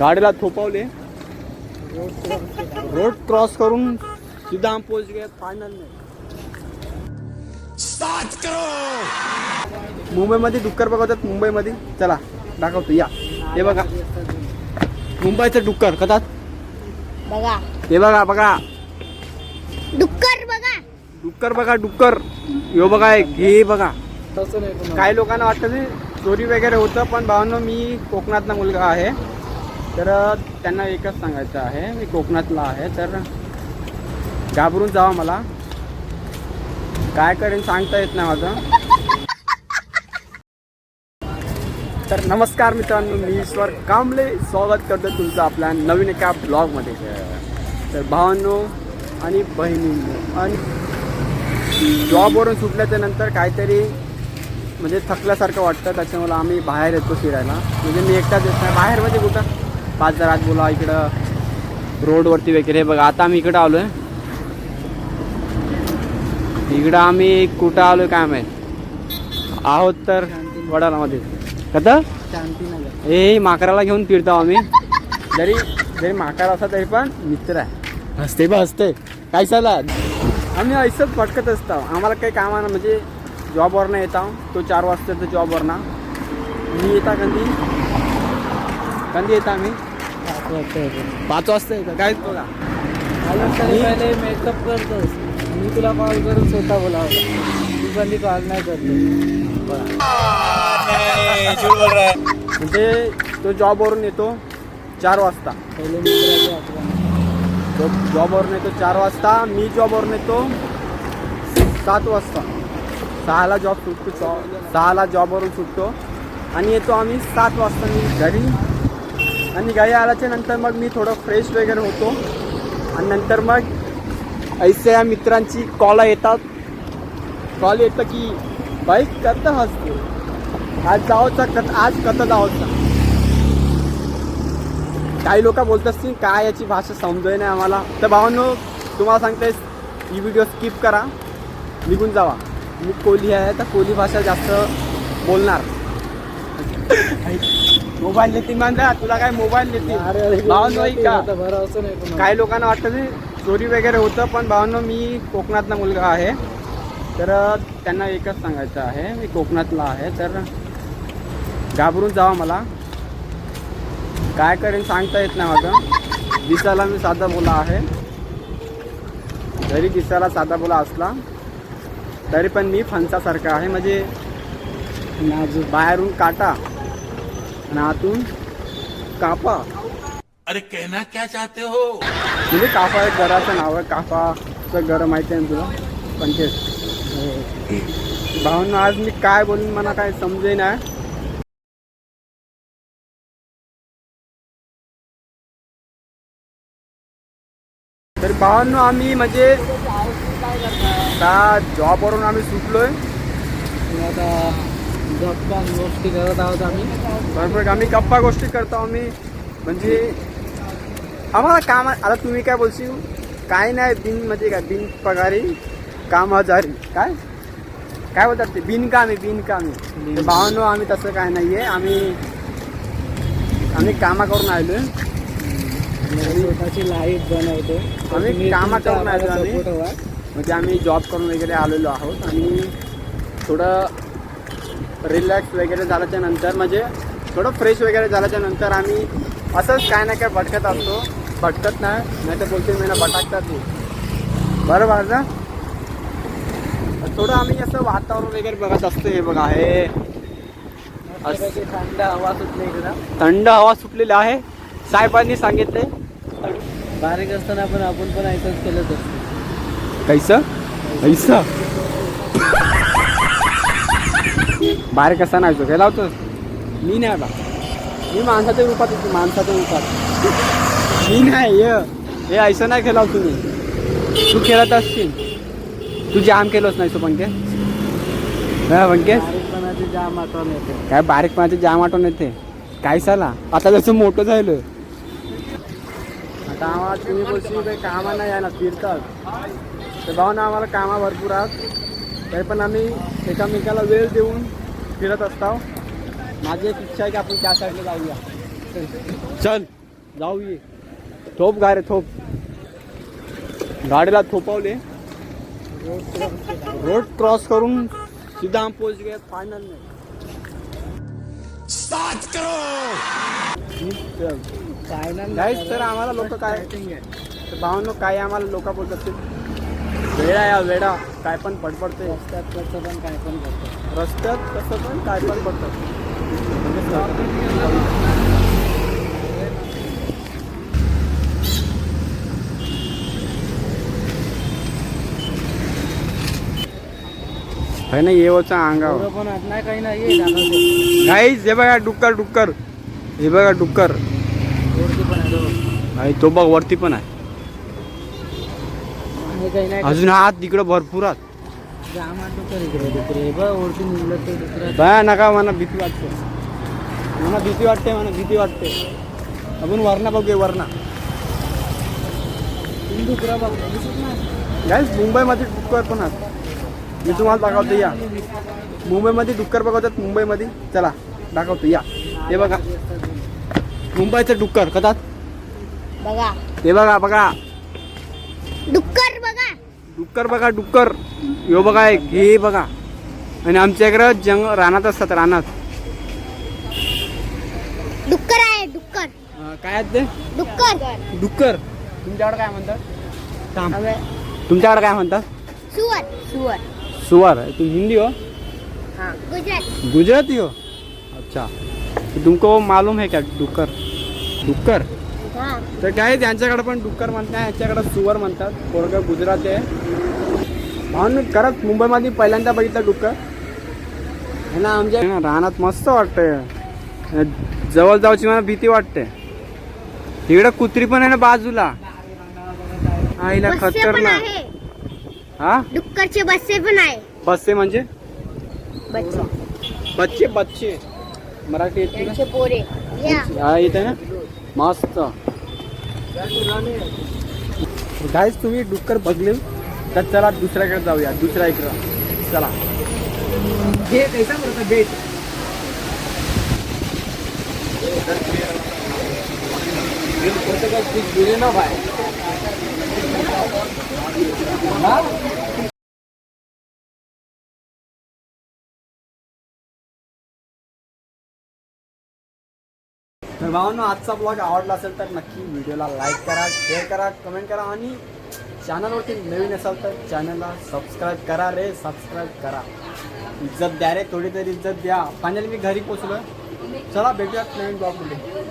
गाडीला थोपवले. Road cross करून सीधा हम पोहोच गए फायनल में मुंबईमध्ये डुक्कर बघवतात मुंबईमध्ये. चला दाखवतो या. हे बघा. मुंबईचं डुक्कर कदाच बघा. हे बघा बघा. डुक्कर बघा. डुक्कर बघा डुक्कर. यो बघा एक हे बघा. तसं नाही पण काही लोकांना वाटतं ते चोरी वगैरे होतं पण भावांनो मी कोकणातला मुलगा आहे. तर त्यांना एकच सांगायचं आहे मी कोकणातला आहे तर घाबरून जावा मला. काय करेन सांगता येत नाही माझं. तर नमस्कार मित्रांनो मी ईश्वर कांबळे. स्वागत करतो तुमचं आपल्या नवीन एका ब्लॉगमध्ये. तर भावांनो आणि बहिणींनो आणि जॉबवरून सुटल्याच्या नंतर काहीतरी म्हणजे थकल्यासारखं वाटतं त्याच्यामुळे आम्ही बाहेर येतो फिरायला. म्हणजे मी एकटाच येत नाही. बाहेर म्हणजे कुठं? पाच जरात बोला इकडं. रोडवरती वगैरे. बघा आता आम्ही इकडं आलो आहे इकडं आम्ही कुठं आलो आहे काय माहीत? आहोत तर वडालामध्ये कसं? शांतीनगर. हे माकराला घेऊन फिरतो आम्ही. जरी जरी माकड असला तरी पण मित्र आहे. हसते बा हसते. काय चाला आम्ही ऐसत भटकत असतो. आम्हाला काही कामानं म्हणजे जॉबवरनं येतो तो चार वाजता तर जॉबवरनं मी येता कधी? कधी येता आम्ही? पाच वाजता येतं काय बघा आलं तरी पहिले मेकअप करतोस. मी तुला कॉल करून स्वतः बोलावं तू कधी कॉल नाही करतो म्हणजे तो जॉबवरून येतो चार वाजता. पहिले तो जॉबवरून येतो चार वाजता मी जॉबवरून येतो सात वाजता. सहाला जॉब सुटतो सहाला जॉबवरून सुटतो. आणि येतो आम्ही सात वाजता मी घरी. आणि घरी आल्याच्यानंतर मग मी थोडं फ्रेश वगैरे होतो. आणि नंतर मग ऐसे या मित्रांची कॉल येतात. कॉल येतं की बाईक कत हसतो? आज जावचा कत आज कत जावचा? काही लोक बोलत असतील काय याची भाषा समजोय नाही आम्हाला. तर भावांनो तुम्हाला सांगते ही व्हिडिओ स्किप करा. निघून जावा. मी कोली आहे तर कोली भाषा जास्त बोलणार. मोबाईल नेते मांदा तुला काय मोबाईल नेते भावांनो ऐक. का काही लोकांना वाटतं ते चोरी वगैरे होतं पण भावांनो मी कोकणातला मुलगा आहे. तर त्यांना एकच सांगायचं आहे मी कोकणातला आहे. तर घाबरून जावा मला. काय करेन सांगता येत नाही माझं. दिसायला मी साधा बोला आहे. जरी दिसायला साधा बोला असला तरी पण मी फणसासारखा आहे. म्हणजे बाहेरून काटा आणि आतून कापा. अरे कहना क्या चाहते हो? म्हणजे काफा एक घराचं नाव आहे. काफाचं घर माहिती आहे ना तुला? पंचायत. भावना आज मी काय बोलून मला काय समजे नाही तर भावांनो आम्ही म्हणजे आता जॉबवरून आम्ही सुटलोय. आता गप्पा गोष्टी करत आहोत आम्ही. बरोबर आम्ही गप्पा गोष्टी करतो आम्ही. म्हणजे आम्हाला काम आता तुम्ही काय बोलशील? काय नाही बिन म्हणजे काय बिन पगारी काम हजारी काय? काय बोलतात ते? बिनकामी बिनकामी. भावांनो आम्ही तसं काय नाही आहे आम्ही आम्ही कामा करून स्वतःची लाईफ बनवतो आम्ही कामं करून आलो आम्ही. म्हणजे आम्ही जॉब करून वगैरे आलेलो आहोत आणि थोडं रिलॅक्स वगैरे झाल्याच्यानंतर म्हणजे थोडं फ्रेश वगैरे झाल्याच्यानंतर आम्ही असंच काय ना काय भटकत असतो. भटकत नाही नाही तर बोलते मी ना भटकतात ते. बरोबर ना थोडं आम्ही असं वातावरण वगैरे बघत असतो हे बघा हे. थंड हवा सुटली थंड हवा सुटलेली आहे. साहेबांनी सांगितले. बारीक असताना पण आपण पण ऐकत केलंच असतं. कैसं? कैसं बाहेर कसा नाही तो गेला होतो मी नाही बा मी माणसाच्या रूपात होतो. माणसाच्या रूपात. मी नाही ये. हे ऐसं नाही खेळा तुम्ही तू खेळत असशील. तू जाम केलंच नाही तो पंके. हा जाम आठवण येते. काय बारीकपणाचे जाम आठवण येते? काय साला आता जसं मोठं झालं. आता आम्हाला तुम्ही बोलशी काही कामा नाही आहे ना फिरतात. तर भाऊ ना आम्हाला कामा भरपूर आहेत तरी पण आम्ही एकामेकाला वेळ देऊन फिरत असतो माझी एक इच्छा आहे की आपण त्या साईडला जाऊया. चल जाऊ ये थोप गा रे थोप. गाडीला थोपवले. रोड क्रॉस करून सीधा हम पोहोच गए फाइनल में सात करो! फायनल Guys, तर आम्हाला लोकं काय- तर भावांनो काय आम्हाला लोक बोलतात वेडा या वेडा काय पण पडपडते रस्त्यात कसं पण काय पण करतो रस्त्यात कसं पण काय पण पडतात है ना येवचा अंगावर. पण नाही काही नाही दाखवते हे बघा डुक्कर डुक्कर. हे बघा डुक्कर. वरती पण आहे. आणि तो बघ वरती पण आहे. हे काही नाही अजून हात तिकडं भरपूर आहात जाम आणतो तर इकडे दुसरे बघ वरती निघलं ते दुसरं बया नका मला भीती वाटते. मला भीती वाटते मला भीती वाटते. आपण वरणा बघूया वरणा दुसरा बघ दिसत नाही. गाईज मुंबईमध्ये डुक्कर पण आहेत मी तुम्हाला दाखवतो या. मुंबईमध्ये डुक्कर बघवतात मुंबईमध्ये. चला दाखवतो या. हे बघा. मुंबईचं डुक्कर कदाच बघा. हे बघा बघा. डुक्कर बघा डुक्कर बघा डुक्कर. यो बघा एक हे बघा. आणि आमच्या इकडं जंग रानात असतात रानात. डुक्कर आहे डुक्कर. अं, काय आहेत ते? डुक्कर. डुक्कर. तुमच्याकडे काय म्हणतात? थांब. तुमच्याकडे काय म्हणतात? सुअर. सुअर. सुअर. तुम हिंदी हो? हाँ. गुजरात. गुजराती हो? अच्छा. तो तुमको मालूम है क्या डुक्कर? डुक्कर. तर काय त्यांच्याकडे पण डुक्कर म्हणतात यांच्याकडे सुवर म्हणतात. पोरगं गुजराती आहे. म्हणून खरंच मुंबईमध्ये पहिल्यांदा बघितलं डुक्कर. है ना आमच्या ना, रानात मस्त वाटतंय. जवळ जाऊची मला भीती वाटते. तिकडे कुत्री पण आहे ना बाजूला. आईला बस्से खतरनाक. हा? डुक्करचे बस्से पण आहे. बसते म्हणजे? बच्चे. बच्चे मराठी पोरे. हा येते ना? मस्त. गाईज तुम्ही डुक्कर बघले तर चला दुसऱ्याकडे जाऊया दुसऱ्या इकडं. चला. हे कैसा बोलतो बेट ना भाई. भावांनो आजचा ब्लॉग आवडला असेल तर नक्की व्हिडिओला लाईक करा शेअर करा कमेंट करा आणि चॅनलवरती नवीन असाल तर चॅनलला सबस्क्राईब करा रे सबस्क्राईब करा. इज्जत द्या रे थोडी तरी इज्जत द्या. फायनली मी घरी पोचलो चला भेटूयात नवीन ब्लॉगमध्ये